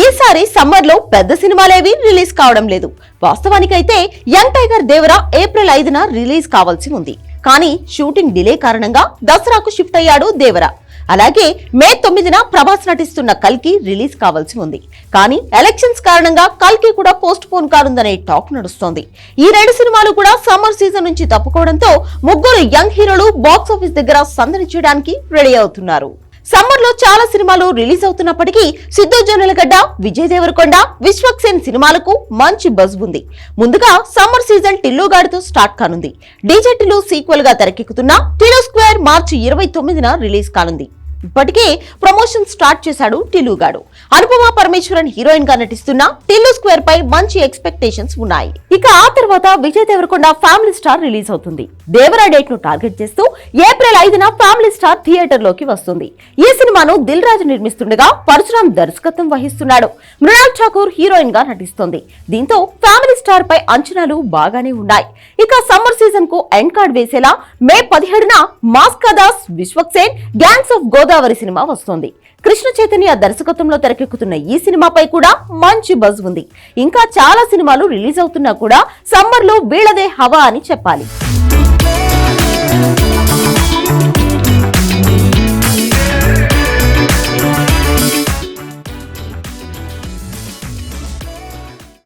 ఈసారి సమ్మర్లో పెద్ద సినిమాలేవి రిలీజ్ కావడం లేదు. వాస్తవానికైతే యంగ్ టైగర్ దేవరా ఏప్రిల్ ఐదున రిలీజ్ కావాల్సి ఉంది. కానీ షూటింగ్ డిలే కారణంగా దసరాకు షిఫ్ట్ అయ్యాడు దేవరా. అలాగే మే తొమ్మిదిన ప్రభాస్ నటిస్తున్న కల్కి రిలీజ్ కావాల్సి ఉంది. కానీ ఎలక్షన్స్ కారణంగా కల్కి కూడా పోస్ట్ పోన్ కానుందనే టాక్ నడుస్తోంది. ఈ రెండు సినిమాలు కూడా సమ్మర్ సీజన్ నుంచి తప్పుకోవడంతో ముగ్గురు యంగ్ హీరోలు బాక్స్ ఆఫీస్ దగ్గర సందడి చేయడానికి రెడీ అవుతున్నారు. సమ్మర్లో చాలా సినిమాలు రిలీజ్ అవుతున్నప్పటికీ సిద్ధు జొన్నలగడ్డ విజయ్ దేవరకొండ విశ్వక్సేన్ సినిమాలకు మంచి బజ్ ఉంది. ముందుగా సమ్మర్ సీజన్ టిల్లుగాడితో స్టార్ట్ కానుంది. డీజే టిల్లు సీక్వెల్గా తెరకెక్కుతున్న టిల్లు స్క్వేర్ మార్చి ఇరవై తొమ్మిదిన రిలీజ్ కానుంది. ఇప్పటికే ప్రమోషన్ స్టార్ట్ చేశాడు టిల్లుగాడు అనుపమ పరమేశ్వరన్ హీరోయిన్గా నటిస్తున్న టిల్లు స్క్వేర్ పై మంచి ఎక్స్పెక్టేషన్స్ ఉన్నాయి. ఇక ఆ తర్వాత Vijay Deverakonda family star release అవుతుంది. దేవరా డేట్ను టార్గెట్ చేస్తూ ఏప్రిల్ ఐదున ఫ్యామిలీ స్టార్ థియేటర్లోకి వస్తుంది. ఈ సినిమాను దిల్ రాజు నిర్మిస్తుండగా పరశురాం దర్శకత్వం వహిస్తున్నాడు. మృణాల్ ఠాకూర్ హీరోయిన్గా నటిస్తోంది. దీంతో ఫ్యామిలీ స్టార్ పై అంచనాలు బాగానే ఉన్నాయి. ఇక సమ్మర్ సీజన్కు ఎండ్ కార్డ్ వేసేలా మే పదిహేడున Mass Ka Das Vishwaksen gangs of Godavari cinema వస్తోంది. కృష్ణ చైతన్య దర్శకత్వంలో తెరకెక్కుతున్న ఈ సినిమాపై కూడా మంచి బజ్ ఉంది. ఇంకా చాలా సినిమాలు రిలీజ్ అవుతున్నా కూడా సమ్మర్లో వీళ్ళదే హవా అని చెప్పాలి.